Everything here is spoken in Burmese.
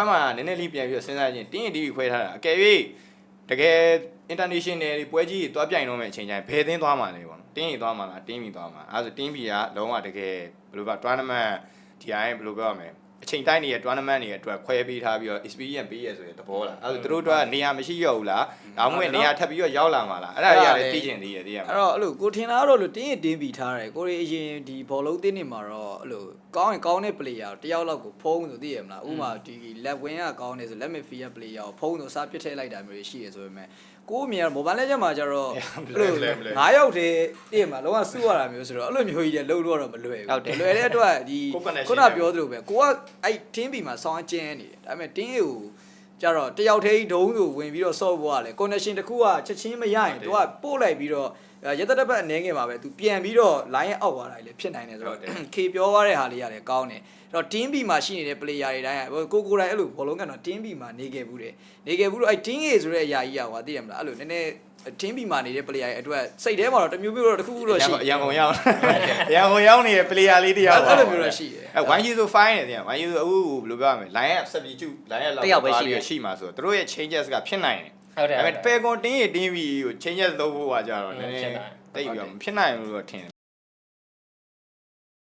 အမှနည်းနည်းလေးပြန်ပြီးတော့စဉ်းစားချင်းတင်းရင် TV ခွဲထားတာအကယ်၍တကယ် international တွေပွဲကြီးတွေတွားပြိုင်တော့မယ့်အချိန်ကျရင်ဘယ်သင်းသွားမှာလဲပေါ့နော်တင်းရင်သွားမှာလားတင်းပြီသွားမှာအဲဒါဆိုတင်းပြီကလုံးဝတကယ်ဘယ်လိုပြော tournament ဒီအိုင်းဘယ်လိုပြောရမလဲ အချိန်တိုင်းနေတဲ့ tournament တွေအတွက်ခွဲပေးထားပြီးတော့ experience ပေးရဆိုရင်သဘောလားအဲဒါဆိုသူတို့အတွက်နေရာမရှိတော့ဘူးလားဒါမှမဟုတ်နေရာထပ်ပြီးတော့ရောက်လာမှာလားအဲ့ဒါကြီးကလည်းသိကျင်သေးရသေးရမှာအဲ့တော့အဲ့လိုကိုထင်တာကတော့လို့တင်းရင်တင်းပြီးထားတယ်ကိုရီအရင်ဒီဘောလုံးတင်းနေမှာတော့အဲ့လိုကောင်းရင်ကောင်းတဲ့ player တယောက်လောက်ကိုဖုံးဆိုသိရမလားဥပမာဒီ left wing ကကောင်းနေဆို let me feel player ကိုဖုံးဆိုစားပစ်ထည့်လိုက်တာမျိုးရှိရဆိုပေမဲ့ကိုအမြင်ကတော့ mobile legend မှာကျတော့အဲ့လိုငါးယောက်တည်းသိရမလားလုံးဝစုရတာမျိုးဆိုတော့အဲ့လိုမျိုးကြီးတွေလုံးလို့တော့မလွယ်ဘူးလွယ်တဲ့အတွက်ဒီခုနပြောသလိုပဲကိုကအဲ့ team ဘီမှာဆောင်းကျင်းနေတယ်ဒါပေမဲ့ team ကိုကြတော့တယောက်တည်းဒုံးဆိုဝင်ပြီးတော့ဆော့ဖို့ကလေ connection တစ်ခုကချက်ချင်းမရရင်သူကပို့လိုက်ပြီးတော့ရတတပတ်အနေငယ်မှာပဲသူပြန်ပြီးတော့ line ရဲ့အောက်သွားတာလည်းဖြစ်နိုင်တယ်ဆိုတော့ K ပြောသွားတဲ့ဟာလေးရတယ်ကောင်းတယ်အဲ့တော့ team B မှာရှိနေတဲ့ player တွေတိုင်းကိုကိုတိုင်းအဲ့လိုဘောလုံးကတော့ team B မှာနေခဲ့ဘူးတယ်နေခဲ့ဘူးတော့အဲ့ team A ဆိုတဲ့အရာကြီးอ่ะကွာသိရမလားအဲ့လိုနည်းနည်း team B မှာနေတဲ့ player တွေအတွက်စိတ်ထဲမှာတော့တမျိုးမျိုးတော့တစ်ခုခုတော့ရှိရန်ကုန်ရောက်ရန်ကုန်ရောက်နေတဲ့ player လေးတယောက်အဲ့လိုမျိုးတော့ရှိတယ်အဲ1 year so fine နေတယ်1 year so အခုဘယ်လိုပြောရမလဲ line up substitute line up လောက်ရှိမှာဆိုတော့တို့ရဲ့ changes ကဖြစ်နိုင်တယ်ဟုတ်တယ်ဒါပေမဲ့ pe con တင်းရတင်းပြီးကို changes လုပ်ဖို့ကကြတော့နည်းနည်းတိတ်ပြီးတော့မဖြစ်နိုင်ဘူးလို့ထင်တယ်